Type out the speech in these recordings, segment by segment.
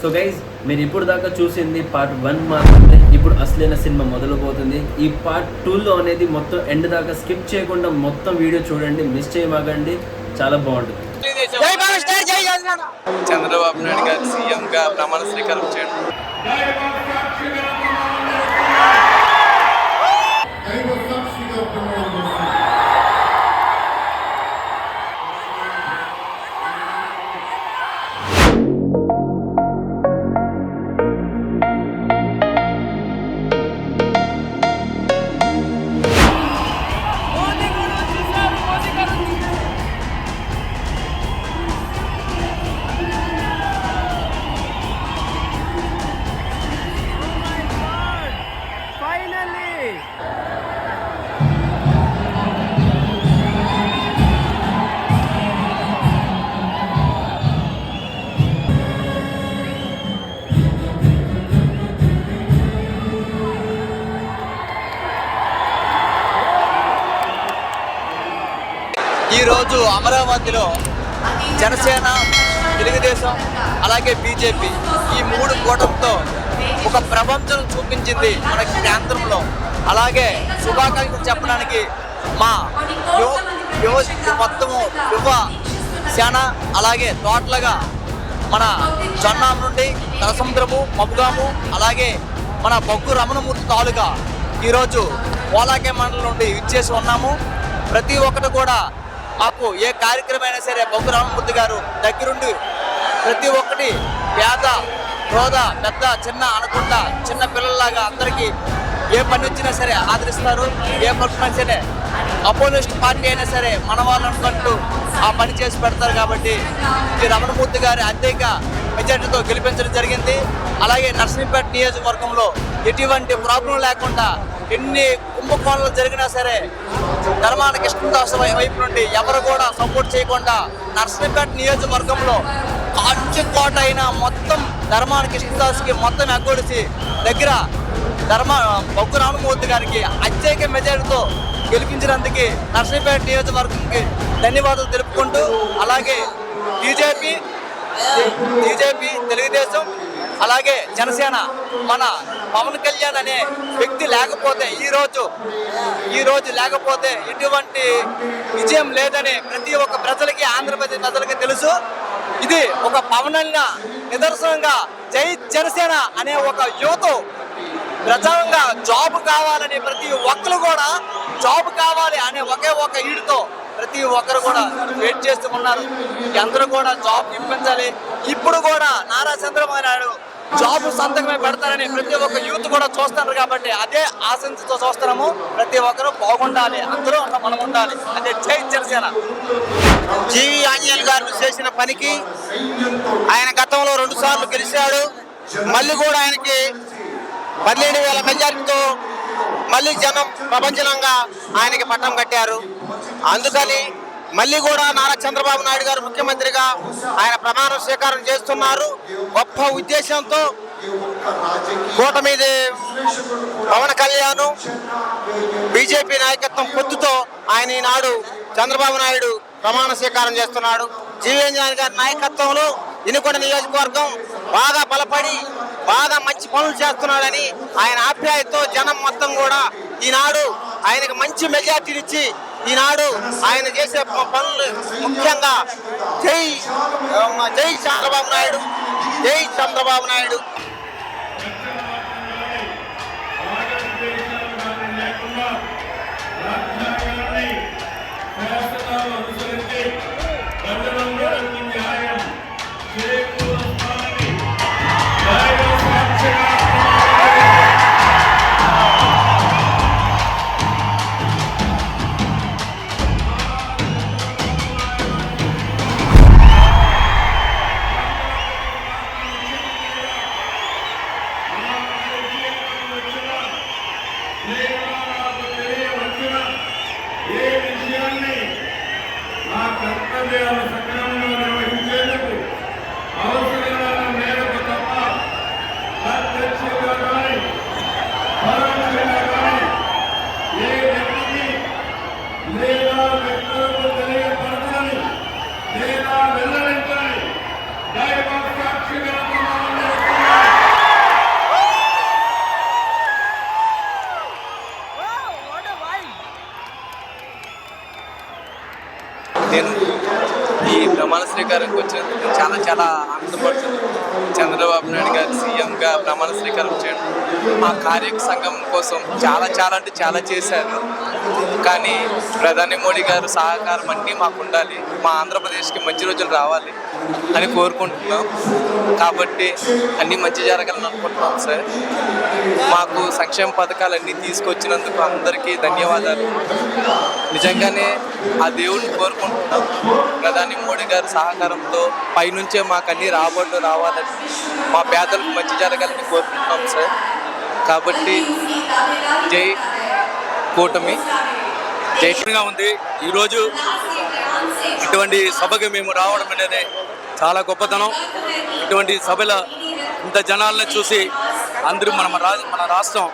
So guys మీరు ఇప్పుడు దాకా చూసింది పార్ట్ వన్ మాత్రమే ఇప్పుడు అసలైన సినిమా మొదలుపోతుంది ఈ పార్ట్ టూలో అనేది మొత్తం ఎండ్ దాకా స్కిప్ చేయకుండా మొత్తం వీడియో చూడండి మిస్ చేయమాగండి చాలా బాగుంటుంది చంద్రబాబు నాయుడు గారు సీఎంగా ప్రమాణ స్వీకారం చేయండి ఈరోజు అమరావతిలో జనసేన తెలుగుదేశం అలాగే బీజేపీ ఈ మూడు కూటమితో ఒక ప్రపంచం చూపించింది మన కేంద్రంలో. అలాగే శుభాకాంక్షలు చెప్పడానికి మా యువ యువ మొత్తము యువ సేన అలాగే తోటలుగా మన జొన్నాం నుండి తలసముద్రము మబ్బుగాము అలాగే మన బొగ్గు రమణమూర్తి తాలూకా ఈరోజు ఓలాకే మండలం నుండి ఇచ్చేసి ఉన్నాము. ప్రతి ఒక్కటి కూడా మాకు ఏ కార్యక్రమం అయినా సరే బొగ్గు రమణమూర్తి గారు దగ్గరుండి ప్రతి ఒక్కటి పేద హోద పెద్ద చిన్న అనకుండా చిన్న పిల్లల్లాగా అందరికీ ఏ పని వచ్చినా సరే ఆదరిస్తారు. ఏ పని సరే అపోజిస్ట్ పార్టీ అయినా సరే మన వాళ్ళనుకుంటూ ఆ పని చేసి పెడతారు కాబట్టి ఈ రమణమూర్తి గారి అత్యధిక మెజార్టీతో గెలిపించడం జరిగింది. అలాగే నర్సింపేట నియోజకవర్గంలో ఎటువంటి ప్రాబ్లం లేకుండా ఎన్ని కుంభకోణాలు జరిగినా సరే ధర్మాన కృష్ణదాస్ వైపు నుండి ఎవరు కూడా సపోర్ట్ చేయకుండా నర్సింపేట నియోజకవర్గంలో అచ్చు కోట అయిన మొత్తం ధర్మాన కృష్ణదాస్కి మొత్తం ఎగ్గొడిచి దగ్గర ధర్మ బొగ్గు రామమూర్తి గారికి అత్యధిక మెజారిటీతో గెలిపించినందుకు నర్సీపేట నియోజకవర్గంకి ధన్యవాదాలు తెలుపుకుంటూ అలాగే బీజేపీ బీజేపీ తెలుగుదేశం అలాగే జనసేన మన పవన్ కళ్యాణ్ అనే వ్యక్తి లేకపోతే ఈ రోజు ఈ రోజు లేకపోతే ఎటువంటి విజయం లేదని ప్రతి ఒక్క ప్రజలకి ఆంధ్రప్రదేశ్ ప్రజలకి తెలుసు. ఇది ఒక పవనంగా నిదర్శనంగా జై జనసేన అనే ఒక యువత ప్రధానంగా జాబ్ కావాలని ప్రతి ఒక్కరు కూడా జాబ్ కావాలి అనే ఒకే ఒక ఈడుతో ప్రతి ఒక్కరు కూడా వెయిట్ చేస్తూ ఉన్నారు. అందరూ కూడా జాబ్ ఇప్పించాలి ఇప్పుడు కూడా నారా చంద్రబాబు నాయుడు జాబ్ సంతకమే పెడతారని ప్రతి ఒక్క యూత్ కూడా చూస్తారు కాబట్టి అదే ఆశంతో చూస్తున్నాము. ప్రతి ఒక్కరు బాగుండాలి. అందరూ మనం ఉండాలి. అదే జై జనసేన. జీవి ఆంజనేయులు గారు చేసిన పనికి ఆయన గతంలో రెండు సార్లు గెలిచాడు. మళ్ళీ కూడా ఆయనకి పన్నెండు వేల మెజార్టీతో మళ్ళీ జనం ప్రపంచంగా ఆయనకి పట్టం కట్టారు. అందుకని మళ్ళీ కూడా నారా చంద్రబాబు నాయుడు గారు ముఖ్యమంత్రిగా ఆయన ప్రమాణ స్వీకారం చేస్తున్నారు. గొప్ప ఉద్దేశంతో కూటమిది పవన్ కళ్యాణ్ బీజేపీ నాయకత్వం పొత్తుతో ఆయన ఈనాడు చంద్రబాబు నాయుడు ప్రమాణ స్వీకారం చేస్తున్నాడు. జీవేంద్ర గారి నాయకత్వంలో ఇనుకొండ నియోజకవర్గం బాగా బలపడి బాగా మంచి పనులు చేస్తున్నాడని ఆయన ఆప్యాయతతో జనం మొత్తం కూడా ఈనాడు ఆయనకు మంచి మెజార్టీనిచ్చి ఈనాడు ఆయన చేసే పనులు ముఖ్యంగా జై జై చంద్రబాబు నాయుడు జై చంద్రబాబు నాయుడు. నేను ఈ ప్రమాణ స్వీకారంకి వచ్చాను చాలా చాలా ఆనందపడుతుంది చంద్రబాబు నాయుడు గారు సీఎంగా ప్రమాణ స్వీకారం చేయడం మా కార్యక సంఘం కోసం చాలా చాలా అంటే చాలా చేశారు. కానీ ప్రధాని మోడీ గారు సహకారం అన్నీ మాకు ఉండాలి. మా ఆంధ్రప్రదేశ్కి మంచి రోజులు రావాలి అని కోరుకుంటున్నాం. కాబట్టి అన్నీ మంచి జరగాలని అనుకుంటున్నాం సార్. మాకు సంక్షేమ పథకాలు అన్నీ తీసుకొచ్చినందుకు అందరికీ ధన్యవాదాలు. నిజంగానే ఆ దేవుడిని కోరుకుంటున్నాం. ప్రధాని మోడీ గారి సహకారంతో పైనుంచే మాకు అన్ని రాబడులు రావాలని మా పేదలకు మంచి జరగాలని కోరుకుంటున్నాం సార్. కాబట్టి జై కూటమి జైగా ఉంది. ఈరోజు ఇటువంటి సభకి మేము రావడం అనేది చాలా గొప్పతనం. ఇటువంటి సభల ఇంత జనాలను చూసి అందరూ మన మన రా- మన రాష్ట్రం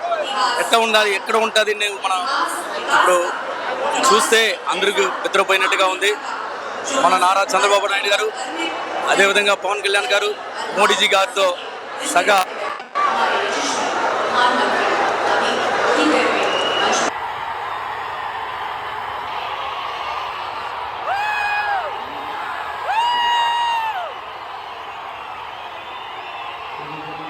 ఎక్కడ ఉండాలి ఎక్కడ ఉంటుంది నేను మనం ఇప్పుడు చూస్తే అందరికీ నిద్రపోయినట్టుగా ఉంది. మన నారా చంద్రబాబు నాయుడు గారు అదేవిధంగా పవన్ కళ్యాణ్ గారు మోడీజీ గారితో సగా ఆ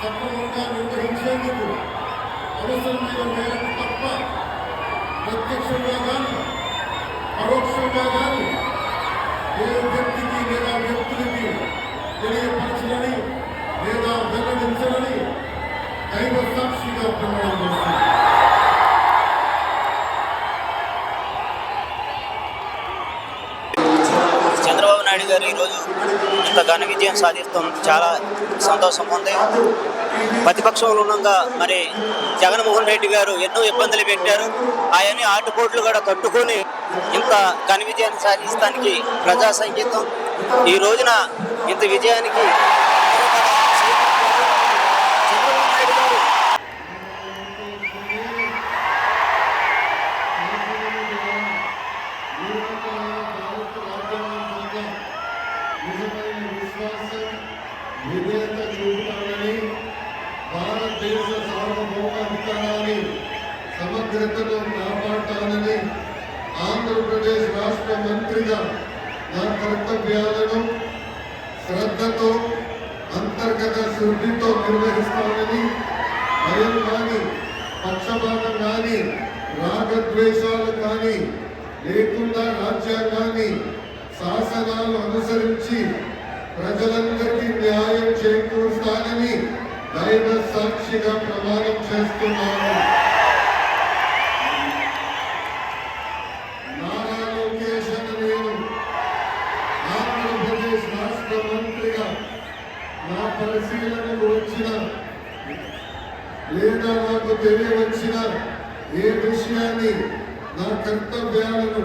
సక్రమంగా నిర్వహించేందుకు అవసరమైన మేరకు తప్ప ప్రత్యక్షంగా కానీ పరోక్షంగా కానీ ఏ వ్యక్తికి లేదా వ్యక్తులకి తెలియపరచలని లేదా వెల్లడించలని దైవ సాక్షిగా ప్రమాణం చేస్తుంది చంద్రబాబు నాయుడు గారు ఈరోజు ఇంత ఘన విజయం సాధిస్తాం. చాలా సంతోషం ఉంది. ప్రతిపక్షంలో ఉండగా మరి జగన్మోహన్ రెడ్డి గారు ఎన్నో ఇబ్బందులు పెట్టారు. ఆయన్ని ఆటుపోట్లు కూడా తట్టుకొని ఇంత ఘన విజయాన్ని సాధిస్తానికి ప్రజా సంగీతం ఈ రోజున ఇంత విజయానికి నా కర్తవ్యాలను శ్రద్ధతో అంతర్గత శుద్ధితో నిర్వహిస్తామని భయం కానీ పక్షపాతం కానీ రాగద్వేషాలు కానీ లేకుండా రాజ్యాంగాన్ని శాసనాలు అనుసరించి ప్రజలందరికీ న్యాయం చేకూరుస్తానని దైవ సాక్షిగా ప్రమాణం చేస్తున్నాను నారా లోకేష్ అని నేను ఆంధ్రప్రదేశ్ రాష్ట్ర మంత్రిగా నా పరిశీలనకు వచ్చిన లేదా నాకు తెలియవచ్చిన ఏ విషయాన్ని నా కర్తవ్యాలను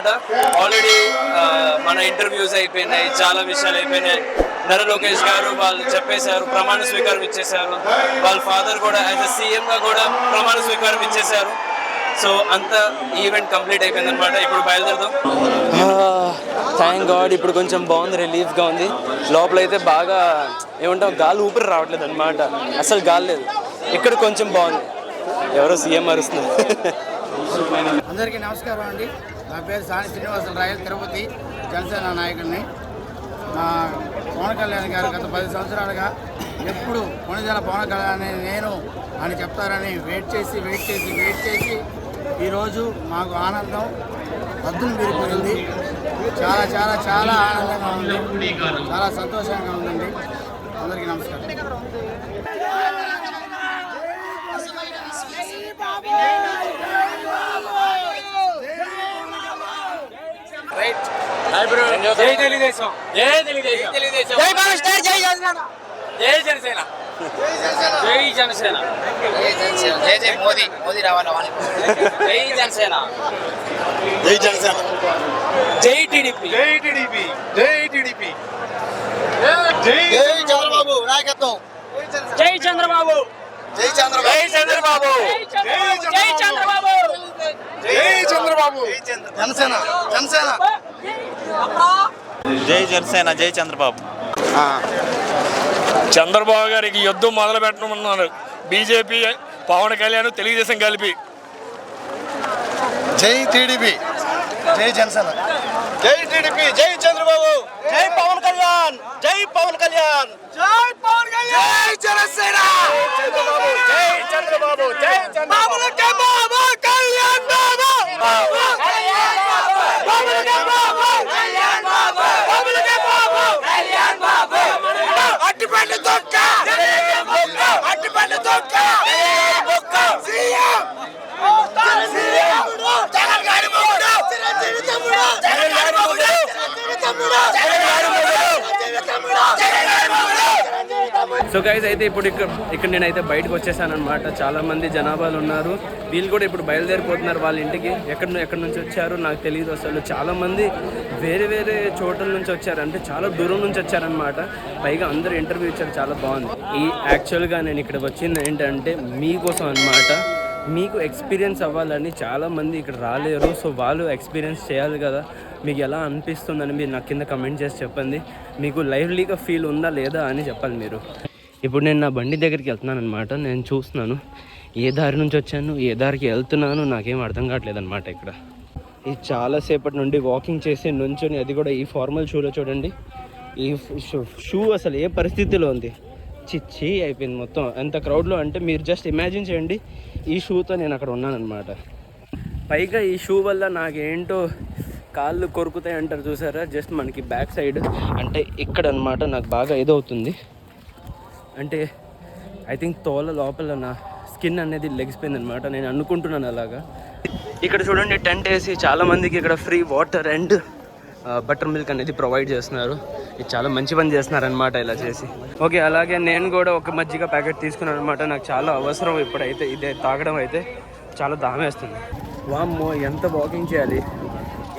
అనమాట ఆల్రెడీ మన ఇంటర్వ్యూస్ అయిపోయినాయి చాలా విషయాలు అయిపోయినాయి. నర లోకేష్ గారు వాళ్ళు చెప్పేశారు ప్రమాణ స్వీకారం ఇచ్చేశారు. వాళ్ళ ఫాదర్ కూడా యాజ్ అ సీఎం గా కూడా ప్రమాణ స్వీకారం ఇచ్చేశారు. సో అంత ఈవెంట్ కంప్లీట్ అయిపోయింది అనమాట ఇప్పుడు బయలుదేరుదాం. థ్యాంక్ గాడ్ ఇప్పుడు కొంచెం బాగుంది రిలీఫ్గా ఉంది. లోపల అయితే బాగా ఏమంటాం గాలి ఊపిరి రావట్లేదు అనమాట అసలు గాలి లేదు. ఇక్కడ కొంచెం బాగుంది. ఎవరో సీఎం అరుస్తున్నారు. అందరికీ నమస్కారం అండి. నా పేరు సాని శ్రీనివాస రాయల్ తిరుపతి జనసేన నాయకుడిని. మా పవన్ కళ్యాణ్ గారు గత పది సంవత్సరాలుగా ఎప్పుడు కొనిదెల పవన్ కళ్యాణ్ అని నేను అని చెప్తారని వెయిట్ చేసి వెయిట్ చేసి వెయిట్ చేసి ఈరోజు మాకు ఆనందం అద్దులు పెరిగిపోయింది చాలా చాలా చాలా ఆనందంగా ఉంది. చాలా సంతోషంగా ఉందండి. అందరికీ నమస్కారం. జై తెలుగుదేశం. జై తెలుగుదేశం. జై పవర్ స్టార్ జై జనసేన. జై జనసేన. జై జనసేన. జై జై మోదీ. మోదీ రావాలి జై జనసేన. జై జనసేన. జై టీడీపీ. జై టీడీపీ. జై టీడీపీ. జై చంద్రబాబు. నాయకత్వం. జై చంద్రబాబు. జై చంద్రబాబు. జై చంద్రబాబు. జై చంద్రబాబు. జై చంద్రబాబు. జనసేన జనసేన. జై జనసేన జై చంద్రబాబు. చంద్రబాబు గారికి యుద్ధం మొదలు పెట్టనున్నారు బీజేపీ పవన్ కళ్యాణ్ తెలుగుదేశం కలిపి. జై టీడీపీ. జై జనసేన. జై టీడీపీ జై జై పవన్ కళ్యాణ్! జై పవన్ కళ్యాణ్! జై పవన్ కళ్యాణ్! జై జనసేన! చంద్రబాబు! జై చంద్రబాబు! జై చంద్రబాబు! బాబు! కళ్యాణ్ బాబు! అట్టిపండు తొక్క! అట్టిపండు తొక్క! సీఎం! సో గైజ్ అయితే ఇప్పుడు ఇక్కడ ఇక్కడ నేనైతే బయటకు వచ్చేసాను అనమాట చాలామంది జనాభాలు ఉన్నారు. వీళ్ళు కూడా ఇప్పుడు బయలుదేరిపోతున్నారు వాళ్ళ ఇంటికి. ఎక్కడ ఎక్కడి నుంచి వచ్చారు? నాకు తెలియదు అసలు. చాలామంది వేరే వేరే చోట్ల నుంచి వచ్చారు. అంటే చాలా దూరం నుంచి వచ్చారనమాట పైగా అందరూ ఇంటర్వ్యూ ఇచ్చారు. చాలా బాగుంది. ఈ యాక్చువల్గా నేను ఇక్కడ వచ్చింది ఏంటంటే మీకోసం అన్నమాట. మీకు ఎక్స్పీరియన్స్ అవ్వాలని చాలామంది ఇక్కడ రాలేరు. సో వాళ్ళు ఎక్స్పీరియన్స్ చేయాలి కదా. మీకు ఎలా అనిపిస్తుందని మీరు నాకు కింద కమెంట్ చేసి చెప్పండి. మీకు లైవ్లీగా ఫీల్ ఉందా లేదా అని చెప్పాలి మీరు. ఇప్పుడు నేను నా బండి దగ్గరికి వెళ్తున్నాను అనమాట నేను చూస్తున్నాను. ఏ దారి నుంచి వచ్చాను? ఏ దారికి వెళ్తున్నాను? నాకేం అర్థం కావట్లేదు అనమాట ఇక్కడ ఇది చాలాసేపటి నుండి వాకింగ్ చేసి నుంచొని అది కూడా ఈ ఫార్మల్ షూలో చూడండి. ఈ షూ- షూ అసలు ఏ పరిస్థితిలో ఉంది? చిచ్చి అయిపోయింది మొత్తం. ఎంత క్రౌడ్లో అంటే మీరు జస్ట్ ఇమాజిన్ చేయండి ఈ షూతో నేను అక్కడ ఉన్నానన్నమాట. పైగా ఈ షూ వల్ల నాకేంటో కాళ్ళు కొరుకుతాయి అంటారు చూసారా? జస్ట్ మనకి బ్యాక్ సైడ్ అంటే ఇక్కడ అనమాట నాకు బాగా ఏదవుతుంది అంటే ఐ థింక్ తోల లోపల నా స్కిన్ అనేది లెగిసిపోయింది అనమాట నేను అనుకుంటున్నాను అలాగా. ఇక్కడ చూడండి టెంట్ వేసి చాలా మందికి ఇక్కడ free water and butter milk అనేది ప్రొవైడ్ చేస్తున్నారు. ఇది చాలా మంచి పని చేస్తున్నారు అనమాట ఇలా చేసి. ఓకే అలాగే నేను కూడా ఒక మజ్జిగ ప్యాకెట్ తీసుకున్నాను అనమాట నాకు చాలా అవసరం ఇప్పుడైతే ఇదే తాగడం అయితే. చాలా దామేస్తుంది వామ్మో ఎంత వాకింగ్ చేయాలి?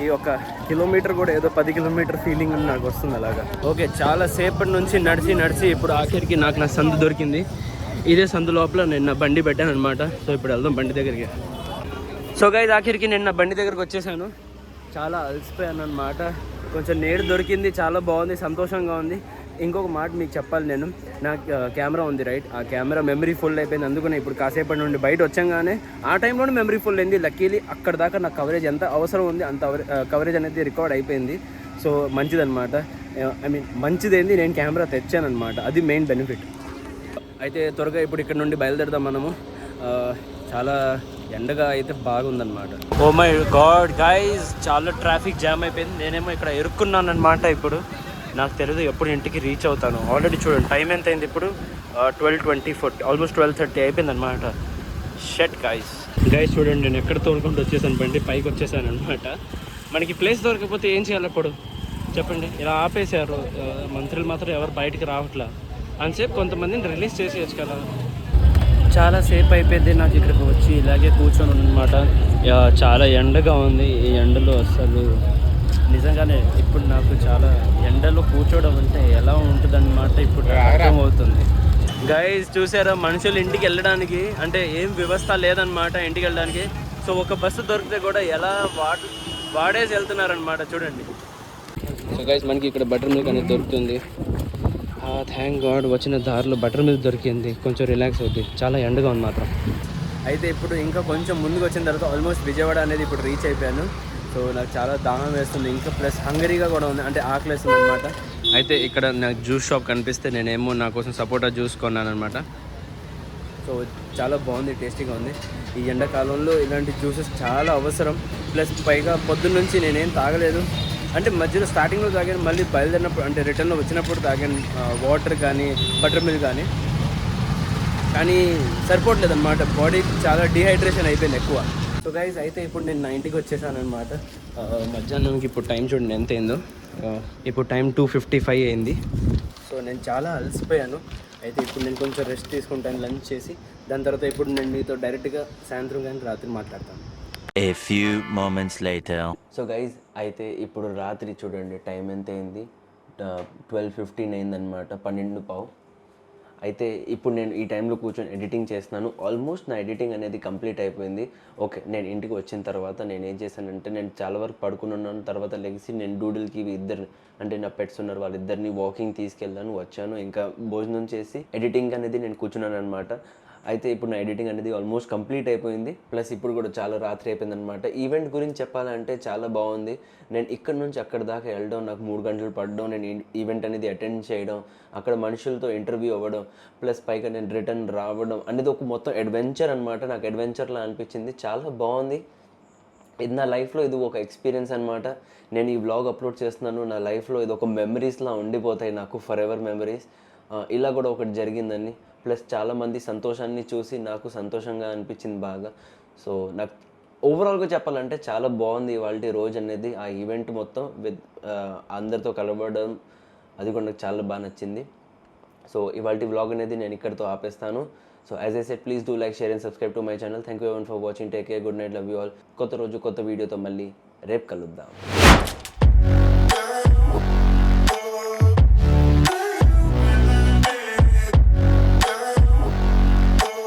ఈ ఒక కిలోమీటర్ కూడా ఏదో పది కిలోమీటర్ ఫీలింగ్ నాకు వస్తుంది అలాగా. ఓకే చాలా సేపటి నుంచి నడిచి నడిచి ఇప్పుడు ఆఖరికి నాకు నా సందు దొరికింది. ఇదే సందు లోపల నేను నా బండి పెట్టాను అనమాట సో ఇప్పుడు వెళ్దాం బండి దగ్గరికి. సో గైజ్ ఆఖరికి నేను నా బండి దగ్గరికి వచ్చేసాను. చాలా అలసిపోయాను అనమాట కొంచెం నేడు దొరికింది చాలా బాగుంది సంతోషంగా ఉంది. ఇంకొక మాట మీకు చెప్పాలి నేను. నా కెమెరా ఉంది రైట్? ఆ కెమెరా మెమరీ ఫుల్ అయిపోయింది. అందుకనే ఇప్పుడు కాసేపటి నుండి బయట వచ్చాగానే ఆ టైంలోనే మెమరీ ఫుల్ అయింది. లక్కీలీ అక్కడ దాకా నా కవరేజ్ ఎంత అవసరం ఉంది అంత కవరేజ్ అనేది రికార్డ్ అయిపోయింది. సో మంచిదన్నమాట. ఐ మీన్ మంచిదేంది? నేను కెమెరా తెచ్చాను అనమాట అది మెయిన్ బెనిఫిట్ అయితే త్వరగా ఇప్పుడు ఇక్కడ నుండి బయలుదేరుదాం మనము. చాలా ఎండగా అయితే బాగుందన్నమాట. ఓ మై గాడ్ గైజ్ చాలా ట్రాఫిక్ జామ్ అయిపోయింది. నేనేమో ఇక్కడ ఇరుక్కున్నాను అనమాట ఇప్పుడు. నాకు తెలియదు ఎప్పుడు ఇంటికి రీచ్ అవుతాను. ఆల్రెడీ చూడండి టైం ఎంత అయింది ఇప్పుడు? Twelve twenty four almost twelve thirty అయిపోయింది అనమాట షెట్ గైస్ గైస్ చూడండి నేను ఎక్కడ తోడుకుంటూ వచ్చేసాను బండి పైకి వచ్చేసాను అనమాట మనకి ప్లేస్ దొరకకపోతే ఏం చేయాలి అప్పుడు? చెప్పండి. ఇలా ఆపేశారు మంత్రులు మాత్రం ఎవరు బయటికి రావట్లా. అంతసేపు కొంతమందిని రిలీజ్ చేసేయచ్చు కదా. చాలా సేపు అయిపోయింది నాకు ఇక్కడికి వచ్చి ఇలాగే కూర్చొని అనమాట చాలా ఎండగా ఉంది ఈ ఎండలో అసలు. నిజంగానే ఇప్పుడు నాకు చాలా ఎండలో కూర్చోవడం అంటే ఎలా ఉంటుందన్నమాట ఇప్పుడు అర్థం అవుతుంది గైస్ చూసారా? మనుషులు ఇంటికి వెళ్ళడానికి అంటే ఏం వ్యవస్థ లేదనమాట ఇంటికి వెళ్ళడానికి. సో ఒక బస్సు దొరికితే కూడా ఎలా వాడు వాడేసి వెళ్తున్నారనమాట చూడండి. సో గైస్ మనకి ఇక్కడ బటర్ మిల్క్ అనేది దొరుకుతుంది. థ్యాంక్ గాడ్ వచ్చిన దారిలో బటర్ మిల్క్ దొరికింది. కొంచెం రిలాక్స్ అవుతుంది చాలా ఎండగా ఉంది మాత్రం. అయితే ఇప్పుడు ఇంకా కొంచెం ముందుకు వచ్చిన తర్వాత ఆల్మోస్ట్ విజయవాడ అనేది ఇప్పుడు రీచ్ అయిపోయాను. సో నాకు చాలా దాహం వేస్తుంది. ఇంకా ప్లస్ హంగరీగా కూడా ఉంది. అంటే ఆకలి వేస్తుంది అనమాట అయితే ఇక్కడ నాకు జ్యూస్ షాప్ కనిపిస్తే నేనేమో నా కోసం సపోటా జ్యూస్ కొన్నాను అనమాట సో చాలా బాగుంది టేస్టీగా ఉంది. ఈ ఎండాకాలంలో ఇలాంటి జ్యూసెస్ చాలా అవసరం. ప్లస్ పైగా పొద్దున్న నుంచి నేనేం తాగలేదు. అంటే మధ్యలో స్టార్టింగ్లో తాగాను మళ్ళీ బయలుదేరినప్పుడు అంటే రిటర్న్లో వచ్చినప్పుడు తాగాను. వాటర్ కానీ బటర్ మిల్క్ కానీ. కానీ సరిపోవట్లేదు అనమాట బాడీకి చాలా డిహైడ్రేషన్ అయిపోయింది ఎక్కువ. సో గైజ్ అయితే ఇప్పుడు నేను నా ఇంటికి వచ్చేసాను అనమాట మధ్యాహ్నంకి ఇప్పుడు టైం చూడండి ఎంత అయిందో. ఇప్పుడు టైం టూ ఫిఫ్టీ ఫైవ్ అయింది. సో నేను చాలా అలసిపోయాను. అయితే ఇప్పుడు నేను కొంచెం రెస్ట్ తీసుకుంటాను లంచ్ చేసి. దాని తర్వాత ఇప్పుడు నేను మీతో డైరెక్ట్గా సాయంత్రం కానీ రాత్రి మాట్లాడతాను. A few moments later. So guys అయితే ఇప్పుడు రాత్రి చూడండి టైం ఎంత అయింది? ట్వెల్వ్ ఫిఫ్టీన్ అయిందనమాట పన్నెండు పావు. అయితే ఇప్పుడు నేను ఈ టైంలో కూర్చొని ఎడిటింగ్ చేస్తున్నాను. ఆల్మోస్ట్ నా ఎడిటింగ్ అనేది కంప్లీట్ అయిపోయింది. ఓకే నేను ఇంటికి వచ్చిన తర్వాత నేను ఏం చేశానంటే నేను చాలా వరకు పడుకుని ఉన్నాను. తర్వాత లెగిసి నేను డూడిల్కి ఇద్దరు అంటే నా పెట్స్ ఉన్నారు వాళ్ళిద్దరిని వాకింగ్ తీసుకెళ్ళాను వచ్చాను. ఇంకా భోజనం చేసి ఎడిటింగ్ అనేది నేను కూర్చున్నాను అనమాట అయితే ఇప్పుడు నా ఎడిటింగ్ అనేది ఆల్మోస్ట్ కంప్లీట్ అయిపోయింది. ప్లస్ ఇప్పుడు కూడా చాలా రాత్రి అయిపోయింది అనమాట ఈవెంట్ గురించి చెప్పాలంటే చాలా బాగుంది. నేను ఇక్కడ నుంచి అక్కడ దాకా వెళ్ళడం నాకు మూడు గంటలు పడడం నేను ఈవెంట్ అనేది అటెండ్ చేయడం అక్కడ మనుషులతో ఇంటర్వ్యూ అవ్వడం ప్లస్ పైగా నేను రిటర్న్ రావడం అనేది ఒక మొత్తం అడ్వెంచర్ అనమాట నాకు అడ్వెంచర్లా అనిపించింది. చాలా బాగుంది. ఇది నా లైఫ్లో ఇది ఒక ఎక్స్పీరియన్స్ అనమాట నేను ఈ వ్లాగ్ అప్లోడ్ చేస్తున్నాను. నా లైఫ్లో ఇది ఒక మెమరీస్లా ఉండిపోతాయి నాకు ఫర్ ఎవర్ మెమరీస్ ఇలా కూడా ఒకటి జరిగిందని ప్లస్ చాలామంది సంతోషాన్ని చూసి నాకు సంతోషంగా అనిపించింది బాగా. సో నాకు ఓవరాల్గా చెప్పాలంటే చాలా బాగుంది ఇవాళ రోజు అనేది. ఆ ఈవెంట్ మొత్తం విత్ అందరితో కలవడం అది కూడా నాకు చాలా బాగా నచ్చింది. సో ఇవాళ వ్లాగ్ అనేది నేను ఇక్కడితో ఆపేస్తాను. So as I said please do like share and subscribe to my channel thank you everyone for watching take care good night love you all కొత్త రోజు కొత్త వీడియోతో మళ్ళీ రేపు కలుద్దాం.